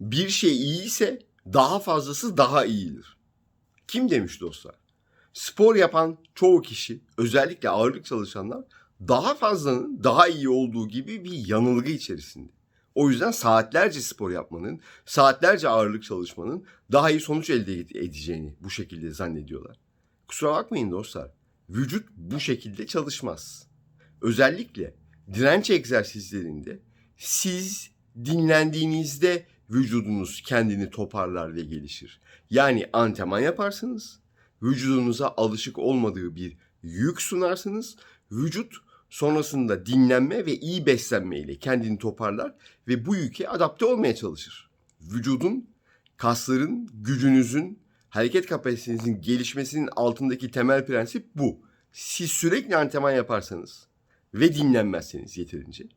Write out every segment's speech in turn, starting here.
Bir şey iyi ise daha fazlası daha iyidir. Kim demiş dostlar? Spor yapan çoğu kişi, özellikle ağırlık çalışanlar daha fazlanın daha iyi olduğu gibi bir yanılgı içerisinde. O yüzden saatlerce spor yapmanın, saatlerce ağırlık çalışmanın daha iyi sonuç elde edeceğini bu şekilde zannediyorlar. Kusura bakmayın dostlar. Vücut bu şekilde çalışmaz. Özellikle direnç egzersizlerinde siz dinlendiğinizde vücudunuz kendini toparlar ve gelişir. Yani antrenman yaparsınız, vücudunuza alışık olmadığı bir yük sunarsınız. Vücut sonrasında dinlenme ve iyi beslenme ile kendini toparlar ve bu yüke adapte olmaya çalışır. Vücudun, kasların, gücünüzün, hareket kapasitenizin gelişmesinin altındaki temel prensip bu. Siz sürekli antrenman yaparsanız ve dinlenmezseniz yeterince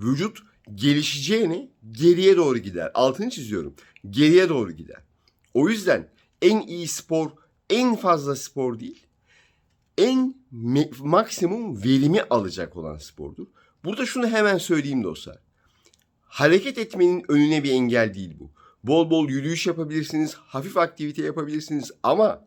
vücut gelişeceğine geriye doğru gider. Altını çiziyorum. Geriye doğru gider. O yüzden en iyi spor en fazla spor değil. En maksimum verimi alacak olan spordur. Burada şunu hemen söyleyeyim dostlar. Hareket etmenin önüne bir engel değil bu. Bol bol yürüyüş yapabilirsiniz, hafif aktivite yapabilirsiniz ama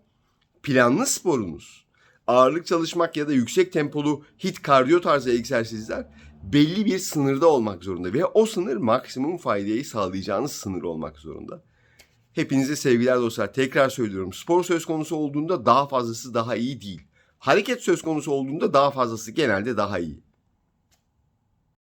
planlı sporunuz, ağırlık çalışmak ya da yüksek tempolu hit kardiyo tarzı egzersizler belli bir sınırda olmak zorunda ve o sınır maksimum faydayı sağlayacağınız sınır olmak zorunda. Hepinize sevgiler dostlar. Tekrar söylüyorum. Spor söz konusu olduğunda daha fazlası daha iyi değil. Hareket söz konusu olduğunda daha fazlası genelde daha iyi.